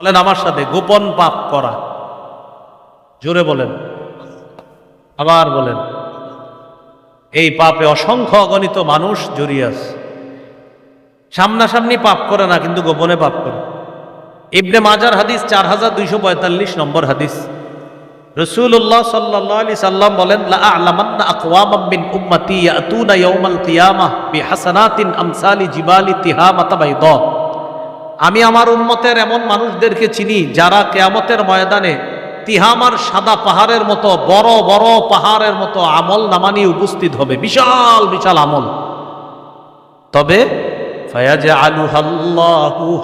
বলেন আমার সাথে গোপন পাপ করা। জোরে বলেন। আবার বলেন, এই পাপে অসংখ্য অগণিত মানুষ জড়িয়ে আছে। সামনাসামনি পাপ করে না, কিন্তু গোপনে পাপ করে। ইবনে মাজার হাদিস চার হাজার দুইশো পঁয়তাল্লিশ নম্বর হাদিস। রসুল্লাহ সাল্লাহ আলি সাল্লাম বলেন উম্মতি ইয়াতুনা ইয়াউমাল আমসালি জিবালি তিহামাতা বাইদা। আমি আমার উন্মতের এমন মানুষদেরকে চিনি যারা কেয়ামতের ময়দানে তিহামার সাদা পাহাড়ের মতো, বড় বড় পাহাড়ের মতো আমল নামানি উপস্থিত হবে। বিশাল বিশাল আমল। তবে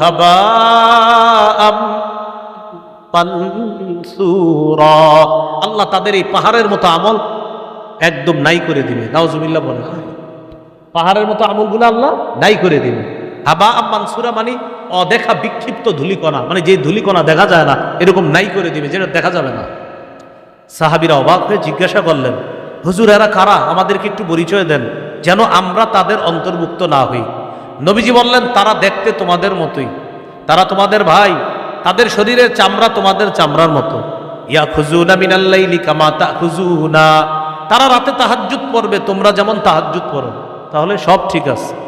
হাবাআম মানসুরা। আল্লাহ তাদের এই পাহাড়ের মতো আমল একদম নাই করে দিবে। নাউজুবিল্লাহ বলে। পাহাড়ের মতো আমলগুলো আল্লাহ নাই করে দিবে। হাবা মানসুরা মানে অদেখা বিক্ষিপ্ত ধুলিকণা মানে যে ধুলিকণা দেখা যায় না, এরকম নাই করে দিবে, যেটা দেখা যাবে না। সাহাবিরা অবাক হয়ে জিজ্ঞাসা করলেন, হুজুর, এরা কারা? আমাদেরকে একটু পরিচয় দেন, যেন আমরা তাদের অন্তর্ভুক্ত না হই। নবীজি বললেন, তারা দেখতে তোমাদের মতোই। তারা তোমাদের ভাই, তাদের শরীরের চামড়া তোমাদের চামড়ার মতো। ইয়া খুজুনা মিনাল্লাইলি কামা তা খুজুনা তারা রাতে তাহাজ্জুদ পড়বে, তোমরা যেমন তাহাজ্জুদ পড়ো, তাহলে সব ঠিক আছে।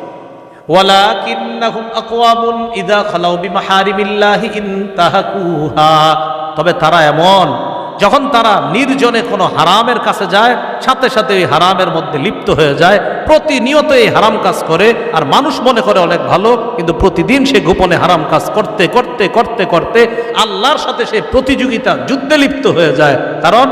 ওয়ালাকিন্নাহুম আকওয়ামুন ইযা খালাউ বিমাহারিমিল্লাহি ইনতাহাকুহা। তবে তারা এমন, যখন তারা নির্জনে কোনো হারামের কাছে যায়, সাথে সাথে ওই হারামের মধ্যে লিপ্ত হয়ে যায়, প্রতিনিয়ত এই হারাম কাজ করে, আর মানুষ মনে করে অনেক ভালো, কিন্তু প্রতিদিন সে গোপনে হারাম কাজ করতে করতে করতে করতে আল্লাহর সাথে সে প্রতিযোগিতা যুদ্ধে লিপ্ত হয়ে যায়। কারণ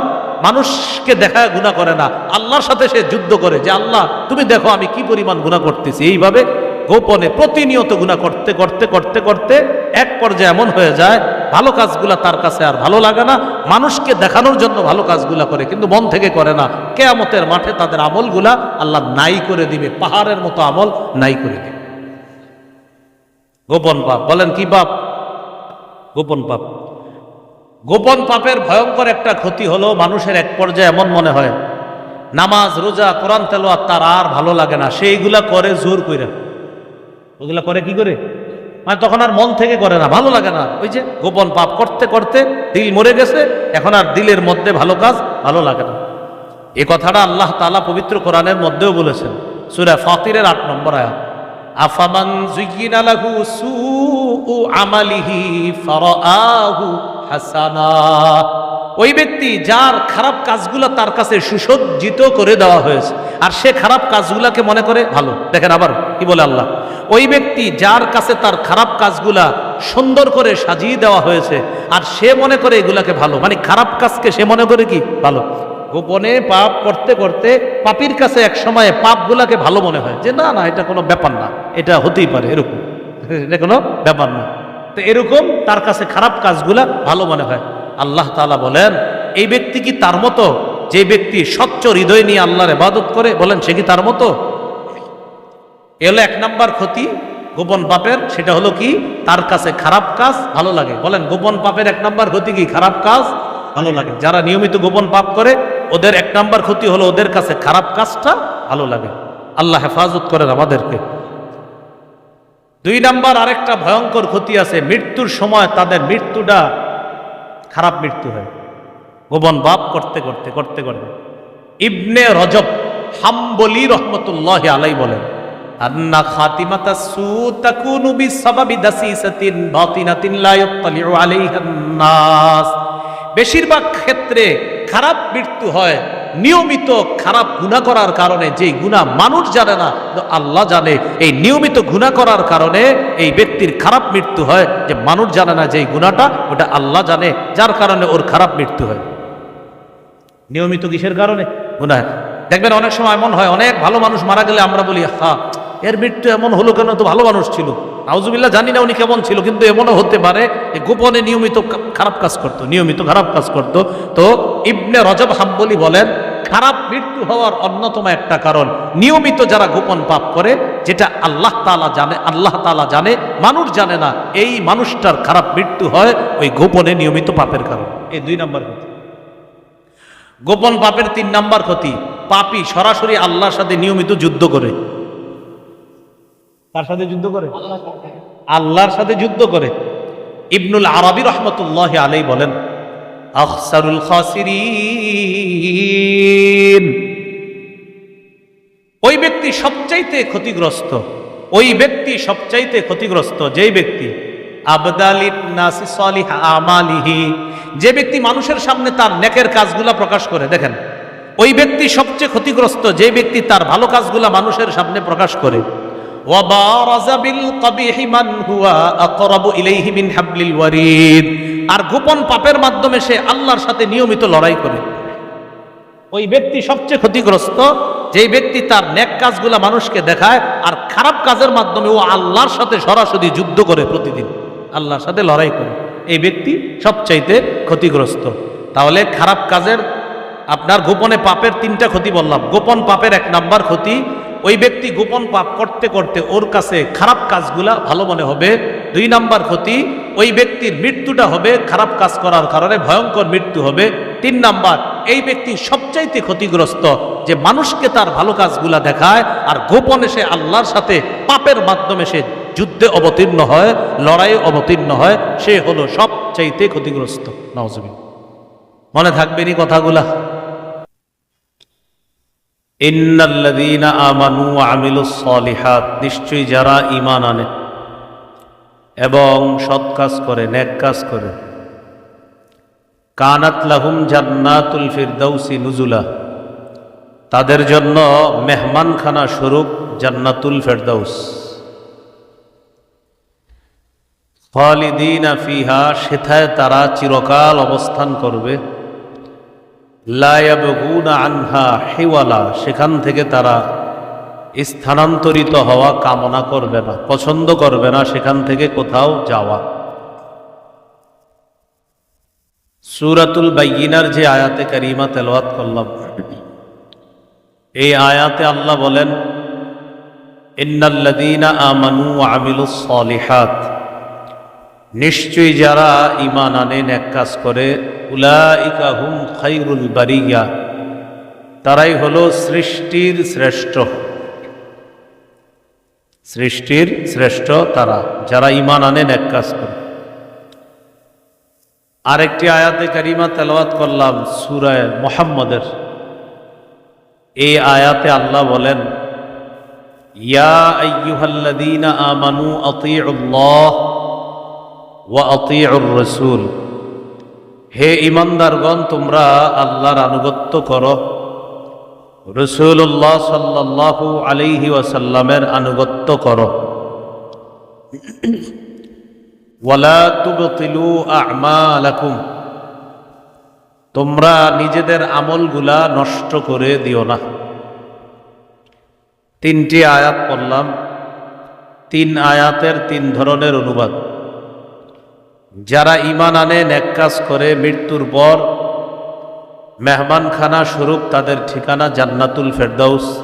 মানুষকে দেখায় গুণা করে না, আল্লাহর সাথে সে যুদ্ধ করে যে, আল্লাহ, তুমি দেখো আমি কি পরিমাণ গুণা করতেছি। এইভাবে গোপনে প্রতিনিয়ত গুণা করতে করতে করতে করতে এক পর্যায়ে এমন হয়ে যায়, ভালো কাজগুলা তার কাছে আর ভালো লাগে না, মানুষকে দেখানোর জন্য ভালো কাজগুলা করে, কিন্তু মন থেকে করে না। কেয়ামতের মাঠে তাদের আমলগুলা আল্লাহ নাই করে দিবে, পাহাড়ের মতো আমল নাই করে দিবে। গোপন পাপ, বলেন কি পাপ? গোপন পাপ। গোপন পাপের ভয়ঙ্কর একটা ক্ষতি হলো মানুষের এক পর্যায়ে এমন মনে হয়, নামাজ, রোজা, কোরআন তেলোয়াত তার আর ভালো লাগে না, সেইগুলা করে জোর কইরা। ওগুলা করে কি করে? মানে তখন আর মন থেকে করে না, ভালো লাগে না। ওই যে গোপন পাপ করতে করতে দিল মরে গেছে, এখন আর দিলের মধ্যে ভালো কাজ ভালো লাগে না। এ কথাটা আল্লাহ তালা পবিত্র কোরআনের মধ্যেও বলেছেন। সুরা ফাতিরের আট নম্বর আয়াত। আফামান জুইয়িনা লাহু সুউ আমালিহি ফারাআহু হাসানা। ওই ব্যক্তি যার খারাপ কাজগুলো তার কাছে সুসজ্জিত করে দেওয়া হয়েছে। আর সে খারাপ কাজগুলাকে মনে করে, ভালো, দেখেন আবার কি বলে আল্লাহ, ওই ব্যক্তি যার কাছে তার খারাপ কাজগুলা সুন্দর করে সাজিয়ে দেওয়া হয়েছে, আর সে মনে করে এগুলাকে ভালো মানে খারাপ কাজকে সে মনে করে কি? ভালো। গোপনে পাপ করতে করতে পাপির কাছে এক সময়ে পাপগুলাকে ভালো মনে হয়। যে না না, এটা কোনো ব্যাপার না, এটা হতেই পারে এরকম। এটা কোনো ব্যাপার না। তো এরকম তার কাছে খারাপ কাজগুলা ভালো মনে হয়। আল্লাহ তাআলা বলেন, এই ব্যক্তি কি তার মতো? যে ব্যক্তি স্বচ্ছ হৃদয় নিয়ে আল্লাহর ইবাদত করে, বলেন, সে কি তার মতো? এ হলো এক নাম্বার ক্ষতি, গোপন পাপের, সেটা হলো কি? তার কাছে খারাপ কাজ ভালো লাগে। বলেন, গোপন পাপের এক নাম্বার ক্ষতি কি? খারাপ কাজ ভালো লাগে। যারা নিয়মিত গোপন পাপ করে, ওদের এক নাম্বার ক্ষতি হলো ওদের কাছে খারাপ কাজটা ভালো লাগে। আল্লাহ হেফাজত করেন আমাদেরকে। দুই নাম্বার আরেকটা ভয়ঙ্কর ক্ষতি আছে, মৃত্যুর সময় তাদের মৃত্যুটা খারাপ মৃত্যু হয়। গোপন বাপ করতে করতে করতে করতে। ইবনে রজব হাম্বলি রহমতুল্লাহ আলাই বলেন বেশিরভাগ ক্ষেত্রে খারাপ মৃত্যু হয় নিয়মিত খারাপ গুণা করার কারণে, যেই গুণা মানুষ জানে না আল্লাহ জানে। এই নিয়মিত গুণা করার কারণে এই ব্যক্তির খারাপ মৃত্যু হয়, যে মানুষ জানে না যেই গুণাটা ওটা আল্লাহ জানে, যার কারণে ওর খারাপ মৃত্যু হয়। নিয়মিত কিসের কারণে? গুণা দেখবেন অনেক সময় এমন হয়, অনেক ভালো মানুষ মারা গেলে আমরা বলি হা এর মৃত্যু এমন হলো কেন? তো ভালো মানুষ ছিল। আউজুবিল্লাহ জানি না উনি কেমন ছিল, কিন্তু এমনও হতে পারে যে গোপনে নিয়মিত খারাপ কাজ করত, নিয়মিত খারাপ কাজ করত। তো ইবনে রজব হাম্বলি বলেন খারাপ মৃত্যু হওয়ার অন্যতম একটা কারণ। নিয়মিত যারা গোপন পাপ করে, যেটা আল্লাহ তাআলা জানে, আল্লাহ তাআলা জানে, মানুষ জানে না, এই মানুষটার খারাপ মৃত্যু হয় ওই গোপনে নিয়মিত পাপের কারণ। এই দুই নম্বর ক্ষতি। গোপন পাপের তিন নাম্বার ক্ষতি, পাপি সরাসরি আল্লাহর সাথে নিয়মিত যুদ্ধ করে। তার সাথে যুদ্ধ করে? আল্লাহর সাথে যুদ্ধ করে। ইবনুল আরবি রহমতুল্লাহ আলাই বলেন আখসারুল ওই ব্যক্তি সবচাইতে ক্ষতিগ্রস্ত, ওই ব্যক্তি সবচাইতে ক্ষতিগ্রস্ত যেই ব্যক্তি আমালিহি। যে ব্যক্তি মানুষের সামনে তার নেকের কাজগুলা প্রকাশ করে, দেখেন, ওই ব্যক্তি সবচেয়ে ক্ষতিগ্রস্ত যে ব্যক্তি তার ভালো কাজগুলা মানুষের সামনে প্রকাশ করে। ওয়াবারাজা বিল কবি হিমান হুয়া আকরাবু ইলাইহি মিন হাবলিল ওয়ারিদ। আর গোপন পাপের মাধ্যমে সে আল্লাহর সাথে নিয়মিত লড়াই করে। ওই ব্যক্তি সবচেয়ে ক্ষতিগ্রস্ত, যেই ব্যক্তি তার নেক কাজগুলা মানুষকে দেখায় আর খারাপ কাজের মাধ্যমে ও আল্লাহর সাথে সরাসরি যুদ্ধ করে প্রতিদিন, আল্লাহর সাথে লড়াই করে। এই ব্যক্তি সবচাইতে ক্ষতিগ্রস্ত। তাহলে খারাপ কাজের আপনার গোপনে পাপের তিনটা ক্ষতি বললাম। গোপন পাপের এক নাম্বার ক্ষতি, ওই ব্যক্তি গোপন পাপ করতে করতে ওর কাছে খারাপ কাজগুলা ভালো মনে হবে। দুই নাম্বার ক্ষতি ওই ব্যক্তির মৃত্যুটা হবে খারাপ কাজ করার কারণে, ভয়ঙ্কর মৃত্যু হবে। তিন নাম্বার, এই ব্যক্তি সবচাইতে ক্ষতিগ্রস্ত যে মানুষকে তার ভালো কাজগুলা দেখায় আর গোপনে সে আল্লাহর সাথে পাপের মাধ্যমে সে যুদ্ধে অবতীর্ণ হয়, লড়াইয়ে অবতীর্ণ হয়, সে হলো সবচাইতে ক্ষতিগ্রস্ত। নওয়াজ মনে থাকবেনি কথাগুলা? ইন্নাল্লাযীনা আমানু ওয়া আমিলুস সলিহাত, নিশ্চয়ই যারা ঈমান আনে এবং সৎ কাজ করে, নেক কাজ করে। কানাত লাহুম জান্নাতুল ফিরদাউসি নুজুলা। তাদের জন্য মেহমানখানা স্বরূপ জান্নাতুল ফেরদাউস। খালিদিনা ফিহা, সেথায় তারা চিরকাল অবস্থান করবে। লায়াবগুনা আনহা হেওয়ালা, সেখান থেকে তারা স্থানান্তরিত হওয়া কামনা করবে না, পছন্দ করবে না সেখান থেকে কোথাও যাওয়া। সুরাতুল বাইগিনার যে আয়াতে কারিমা তেলাওয়াত করলাম, এই আয়াতে আল্লাহ বলেন, ইন্নাল্লাযীনা আমানু ওয়া আমিলুস সলিহাত নিশ্চয়ই যারা ইমান আনে এক কাজ করে, উলাইকা খাইরুল বারিয়া, তারাই হলো সৃষ্টির শ্রেষ্ঠ। সৃষ্টির শ্রেষ্ঠ তারা, যারা ইমান আনেন এক কাজ করে। আরেকটি আয়াতে কারিমা তেলাওয়াত করলাম, সুরায় মোহাম্মদের। এই আয়াতে আল্লাহ বলেন, ইয়া ওয়া হে ইমানদারগণ তোমরা আল্লাহর আনুগত্য করো। রসুল্লাহ সাল্লাল্লাহু আলাইহি ওয়াসাল্লামের আনুগত্য করো। ওয়ালা তুবতিলু আমালাকুম। তোমরা নিজেদের আমলগুলা নষ্ট করে দিও না। তিনটি আয়াত পড়লাম। তিন আয়াতের তিন ধরনের অনুবাদ। যারা ইমান আনে, নেক কাজ করে, মৃত্যুর পর মেহমানখানা স্বরূপ তাদের ঠিকানা জান্নাতুল ফেরদাউস।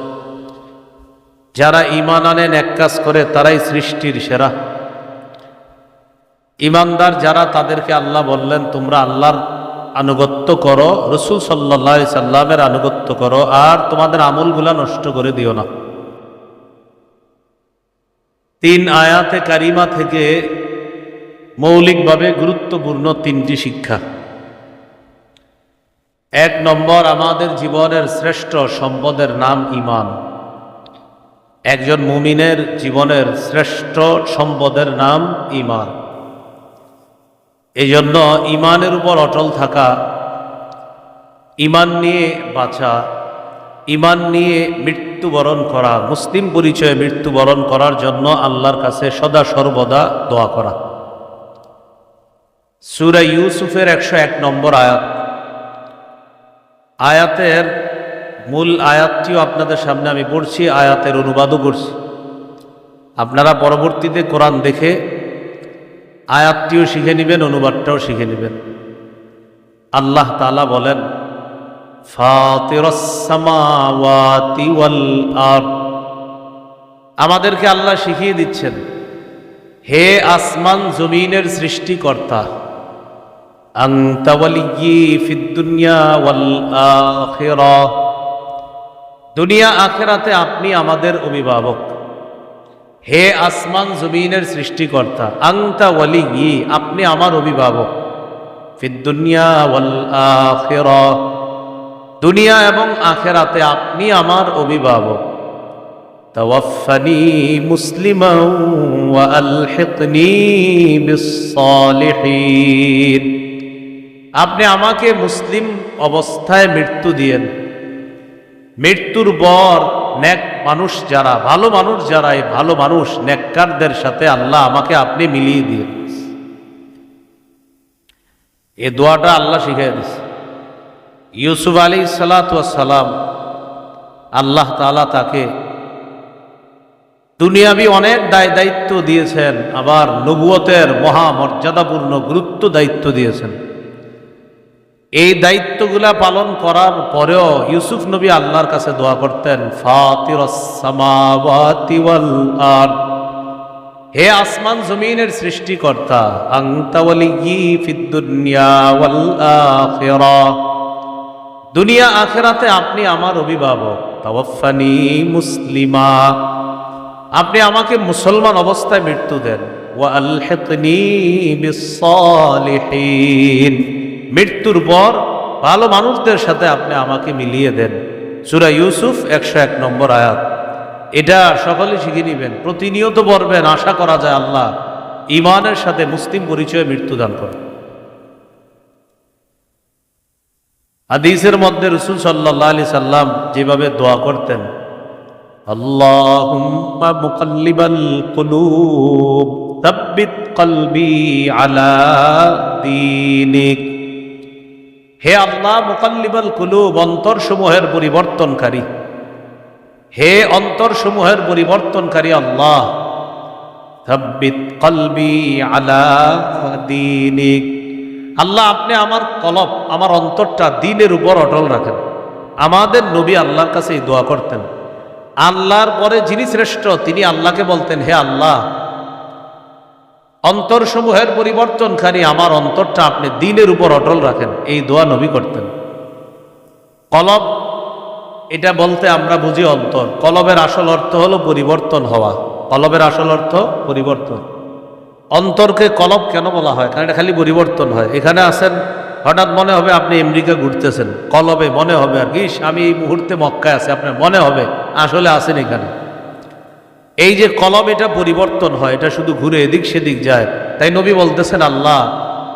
যারা ইমান আনেন, এক কাজ করে, তারাই সৃষ্টির সেরা। ইমানদার যারা, তাদেরকে আল্লাহ বললেন, তোমরা আল্লাহর আনুগত্য করো, রসুল সাল্লা সাল্লামের আনুগত্য করো, আর তোমাদের আমলগুলা নষ্ট করে দিও না। তিন আয়াতে কারিমা থেকে মৌলিকভাবে গুরুত্বপূর্ণ তিনটি শিক্ষা। এক নম্বর, আমাদের জীবনের শ্রেষ্ঠ সম্পদের নাম ইমান একজন মুমিনের জীবনের শ্রেষ্ঠ সম্পদের নাম ইমান এই জন্য ইমানের উপর অটল থাকা ইমান নিয়ে বাঁচা ইমান নিয়ে মৃত্যুবরণ করা, মুসলিম পরিচয়ে মৃত্যুবরণ করার জন্য আল্লাহর কাছে সদা সর্বদা দোয়া করা। সুরা ইউসুফের একশো এক নম্বর আয়াত। আয়াতের মূল আয়াতটিও আপনাদের সামনে আমি পড়ছি, আয়াতের অনুবাদও করছি। আপনারা পরবর্তীতে কোরআন দেখে আয়াতটিও শিখে নেবেন, অনুবাদটাও শিখে নেবেন। আল্লাহ তালা বলেন আমাদেরকে আল্লাহ শিখিয়ে দিচ্ছেন, হে আসমান জমিনের সৃষ্টিকর্তা ওয়ালিয়্যি ফিদ দুনিয়া ওয়াল আখিরাহ দুনিয়া আখেরাতে আপনি আমাদের অভিভাবক। হে আসমান জমিনের সৃষ্টিকর্তা আংতা ওয়ালি ই আপনি আমার অভিভাবক। ফিদ্দুনিয়া ওয়াল আখিরা। দুনিয়া এবং আখেরাতে আপনি আমার অভিভাবক। তাওয়াফানি মুসলিমা ওয়া আলহিকনি আপনি আমাকে মুসলিম অবস্থায় মৃত্যু দিয়েন। মৃত্যুর পর নেক মানুষ যারা, ভালো মানুষ যারা, এই ভালো মানুষ নেককারদের সাথে আল্লাহ আমাকে আপনি মিলিয়ে দিয়ে এ দোয়াটা আল্লাহ শিখিয়ে দিছে ইউসুফ আলী সালাম, আল্লাহ তালা তাকে দুনিয়াবি অনেক দায় দায়িত্ব দিয়েছেন, আবার নবুয়তের মহা মর্যাদাপূর্ণ গুরুত্ব দায়িত্ব দিয়েছেন। এই দায়িত্বগুলা পালন করার পরেও ইউসুফ নবী আল্লাহর কাছে দোয়া করতেন ওয়াল হে আসমান জমিনের সৃষ্টিকর্তা দুনিয়া আখেরাতে আপনি আমার অভিভাবক তাওয়াফানি মুসলিমা। আপনি আমাকে মুসলমান অবস্থায় মৃত্যু দেন আলহিকনি বিসসালিহিন মৃত্যুর পর ভালো মানুষদের সাথে আপনি আমাকে মিলিয়ে দেন। সুরা ইউসুফ একশো এক নম্বর আয়াত। এটা সকলে শিখে নেবেন, প্রতিনিয়ত পড়বেন, আশা করা যায় আল্লাহ ইমানের সাথে মুসলিম পরিচয়ে মৃত্যুদান করেন। হাদিসের মধ্যে রসুল সাল্লাহ আলি সাল্লাম যেভাবে দোয়া করতেন মুকাল্লিবাল কুলুব আলা হে আল্লাহ, মুকাল্লিবাল কুলুব, অন্তরসমূহের পরিবর্তনকারী। হে অন্তরসমূহের পরিবর্তনকারী আল্লাহ দীনিক। আল্লাহ, আপনি আমার কলব, আমার অন্তরটা দিনের উপর অটল রাখেন। আমাদের নবী আল্লাহর কাছে দোয়া করতেন। আল্লাহর পরে যিনি শ্রেষ্ঠ, তিনি আল্লাহকে বলতেন, হে আল্লাহ অন্তরসমূহের পরিবর্তনকারী আমার অন্তরটা আপনি দিনের উপর অটল রাখেন। এই দোয়া নবী করতেন। কলব, এটা বলতে আমরা বুঝি অন্তর। কলবের আসল অর্থ হলো পরিবর্তন হওয়া। কলবের আসল অর্থ পরিবর্তন। অন্তরকে কলব কেন বলা হয়? কারণ এটা খালি পরিবর্তন হয়। এখানে আসেন হঠাৎ মনে হবে আপনি আমেরিকা ঘুরতেছেন। কলবে মনে হবে আর কি আমি এই মুহূর্তে মক্কায় আছি, আপনার মনে হবে? আসলে আসেন এখানে। এই যে কলম, এটা পরিবর্তন হয়, এটা শুধু ঘুরে এদিক সেদিক যায়। তাই নবী বলতেছেন, আল্লাহ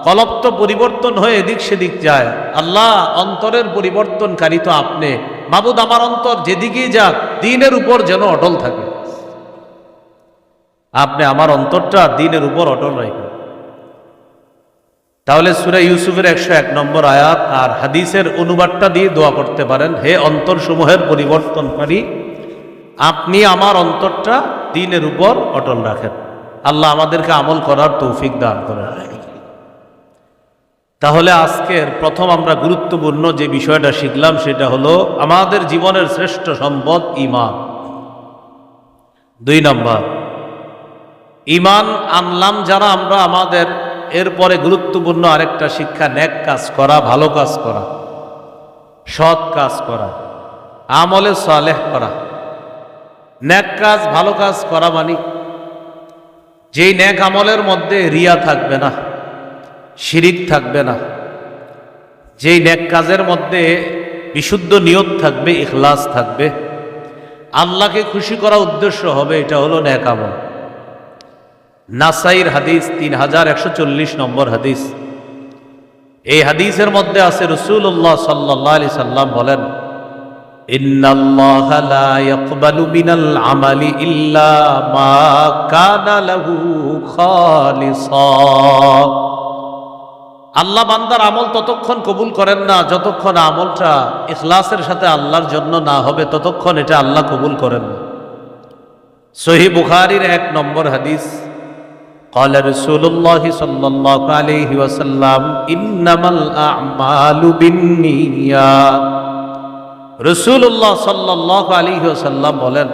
কলব তো পরিবর্তন হয়ে এদিক সেদিক যায়। আল্লাহ, অন্তরের পরিবর্তনকারী তো আপনি। বাবুদ আমার অন্তর যেদিকেই যাক, দিনের উপর যেন অটল থাকে। আপনি আমার অন্তরটা দিনের উপর অটল রাখেন। তাহলে সুরা ইউসুফের একশো এক নম্বর আয়াত আর হাদিসের অনুবাদটা দিয়ে দোয়া করতে পারেন, হে অন্তরসমূহের পরিবর্তনকারী আপনি আমার অন্তরটা দিনের উপর অটল রাখেন। আল্লাহ আমাদেরকে আমল করার তৌফিক দান করেন। তাহলে আজকের প্রথম আমরা গুরুত্বপূর্ণ যে বিষয়টা শিখলাম, সেটা হলো আমাদের জীবনের শ্রেষ্ঠ সম্পদ ইমান দুই নম্বর ইমান আনলাম যারা আমরা আমাদের এরপরে গুরুত্বপূর্ণ আরেকটা শিক্ষা, ন্যাক কাজ করা, ভালো কাজ করা, সৎ কাজ করা, আমলে সালেহ করা। ন্যাক কাজ, ভালো কাজ করা মানে। যেই ন্যাক আমলের মধ্যে রিয়া থাকবে না, শিরিক থাকবে না, যেই ন্যাক কাজের মধ্যে বিশুদ্ধ নিয়ত থাকবে, ইখলাস থাকবে, আল্লাহকে খুশি করা উদ্দেশ্য হবে, এটা হলো ন্যাক আমল। নাসাইর হাদিস তিন হাজার একশো চল্লিশ নম্বর হাদিস। এই হাদিসের মধ্যে আছে রসুল্লাহ সাল্লাহ আলি সাল্লাম বলেন ইন্নাল্লাহ লা ইয়াকবালু মিনাল আমালি ইল্লা মা কানা লাহু খালিসা আল্লাহ বান্দার আমল ততক্ষণ কবুল করেন না যতক্ষণ আমলটা ইখলাসের সাথে আল্লাহর জন্য না হবে ততক্ষণ এটা আল্লাহ কবুল করেন না সহি বুখারির এক নম্বর হাদিস قال رسول الله صلى الله عليه وسلم إنما الأعمال بالنيات রসুল্লাহ সাল্লাহ আলী সাল্লাম বলেন,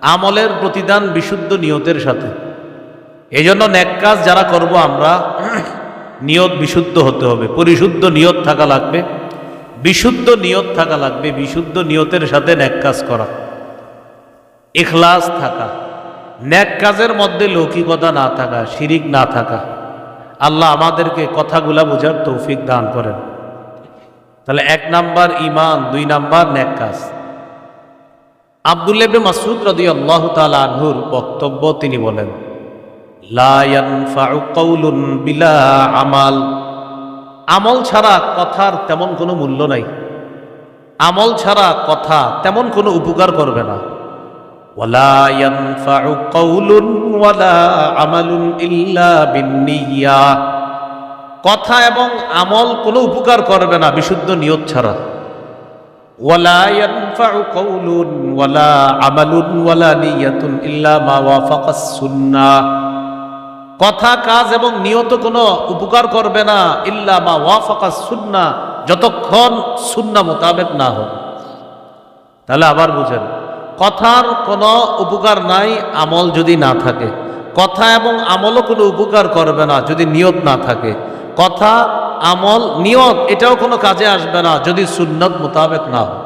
আমলের প্রতিদান বিশুদ্ধ নিয়তের সাথে। এই জন্য ন্যাক কাজ যারা করব আমরা, নিয়ত বিশুদ্ধ হতে হবে। পরিশুদ্ধ নিয়ত থাকা লাগবে, বিশুদ্ধ নিয়ত থাকা লাগবে, বিশুদ্ধ নিয়তের সাথে ন্যাক কাজ করা। এখলাস থাকা ন্যাক কাজের মধ্যে লৌকিকতা না থাকা, শিরিক না থাকা, আল্লাহ আমাদেরকে কথাগুলা বোঝার তৌফিক দান করেন। তাহলে এক নাম্বার ইমান দুই নাম্বার ন্যাক কাজ। মাসুদ রদি আল্লাহ আনহুর বক্তব্য তিনি বলেন বিলা আমাল। আমল ছাড়া কথার তেমন কোনো মূল্য নাই। আমল ছাড়া কথা তেমন কোনো উপকার করবে না। ওয়ালা আমালুন ইল্লা বিন্নিয়া কথা এবং আমল কোনো উপকার করবে না, বিশুদ্ধ নিয়ত ছাড়া। ওয়ালা ওয়ালা আমালুন ওয়ালা মা কথা, কাজ এবং নিয়ত কোনো উপকার করবে না, ইল্লা মা ওয়াফাকাস সুন্নাহ যতক্ষণ সুন্নাহ মোতাবেক না হোক। তাহলে আবার বুঝেন, কথার কোনো উপকার নাই, আমল যদি না থাকে। কথা এবং আমলও কোনো উপকার করবে না, যদি নিয়ত না থাকে। কথা, আমল, নিয়ত, এটাও কোনো কাজে আসবে না যদি সুন্নত মোতাবেক না হয়।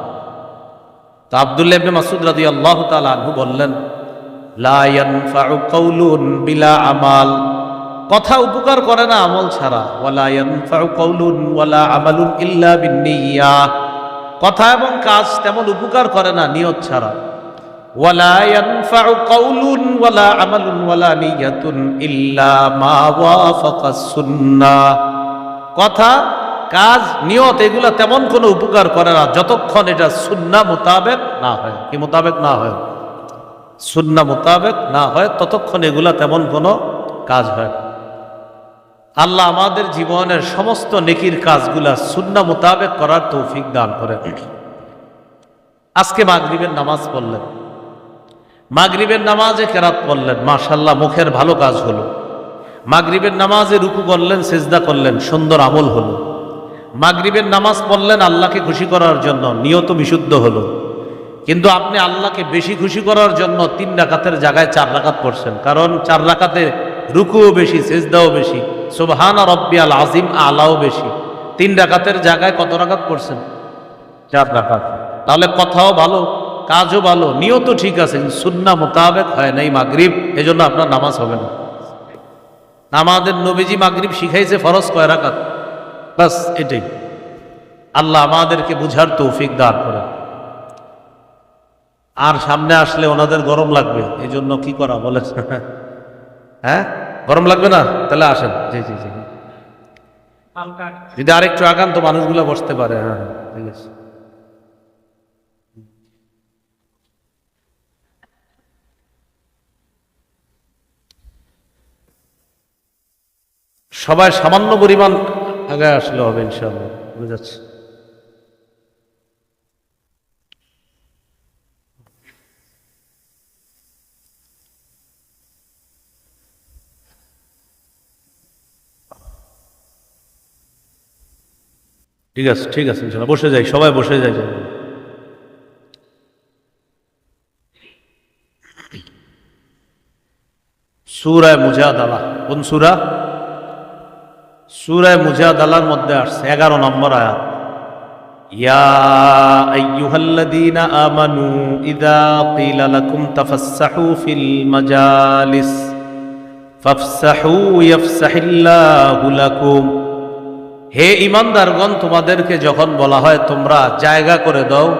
তা আবদুল্লাহ ইবনে মাসুদ রাদিয়াল্লাহু তাআলা আনহু বললেন বিলা আমাল। কথা উপকার করে না আমল ছাড়া। ওয়ালা ইল্লা কথা এবং কাজ তেমন উপকার করে না নিয়ত ছাড়া। ওয়ালা ইয়ানফাউ কাউলুন ওয়ালা আমালুন ওয়ালা নিয়াতুন ইল্লা মা ওয়াফাকাস সুন্নাহ কথা, কাজ, নিয়ত, এগুলা তেমন কোনো উপকার করে না, যতক্ষণ এটা সুন্না মোতাবেক না হয়। কি মোতাবেক না হয়? সুন্না মোতাবেক না হয়, ততক্ষণ এগুলা তেমন কোনো কাজ হয় আল্লাহ আমাদের জীবনের সমস্ত নেকির কাজগুলা সুন্না মোতাবেক করার তৌফিক দান করে আজকে মাগরিবের নামাজ পড়লেন। মাগরিবের নামাজে কেরাত পড়লেন মাশাল্লাহ মুখের ভালো কাজ হলো। মাগরিবের নামাজে রুকু করলেন, সেজদা করলেন, সুন্দর আমল হলো। মাগরিবের নামাজ পড়লেন আল্লাহকে খুশি করার জন্য, নিয়ত বিশুদ্ধ হলো। কিন্তু আপনি আল্লাহকে বেশি খুশি করার জন্য তিন রাকাতের জায়গায় চার রাকাত পড়ছেন। কারণ চার রাকাতে রুকুও বেশি, সেজদাও বেশি, সুবহান রব্বি আল আজিম আলাও বেশি। তিন রাকাতের জায়গায় কত রাকাত পড়ছেন? চার রাকাত। তাহলে কথাও ভালো। কাজও ভালো নিয়ত ঠিক আছে সুন্না মোতাবেক হয় নাই মাগরিব এজন্য আপনার নামাজ হবে না। আমাদের নবীজি মাগরিব শিখাইছে ফরজ কয় রাকাত? বাস এটাই। আল্লাহ আমাদেরকে বুঝার তৌফিক দান করে। আর সামনে আসলে ওনাদের গরম লাগবে এই জন্য কি করা বলে? হ্যাঁ? গরম লাগবে না? তাহলে আসেন। জি জি জি। যদি আরেকটু আগান তো মানুষগুলো বসতে পারে হ্যাঁ, ঠিক আছে। সবাই সামান্য পরিমাণ আগে আসলে হবে ইনশাআল্লাহ বুঝাচ্ছে ঠিক আছে ঠিক আছে ইনশাআল্লাহ, বসে যাই, সবাই বসে যাই। সুরায় মুজাদালা, কোন সুরা? সুরায় মুজাদালার মধ্যে আসছে, এগারো নম্বর আয়াত। ফাফসাহু ইয়াফসাহিল্লাহু লাকুম। হে ইমানদারগণ, তোমাদেরকে যখন বলা হয় তোমরা জায়গা করে দাও,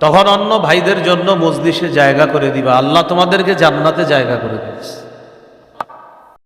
তখন অন্য ভাইদের জন্য মজলিসে জায়গা করে দিবা। আল্লাহ তোমাদেরকে জান্নাতে জায়গা করে দিয়েছে।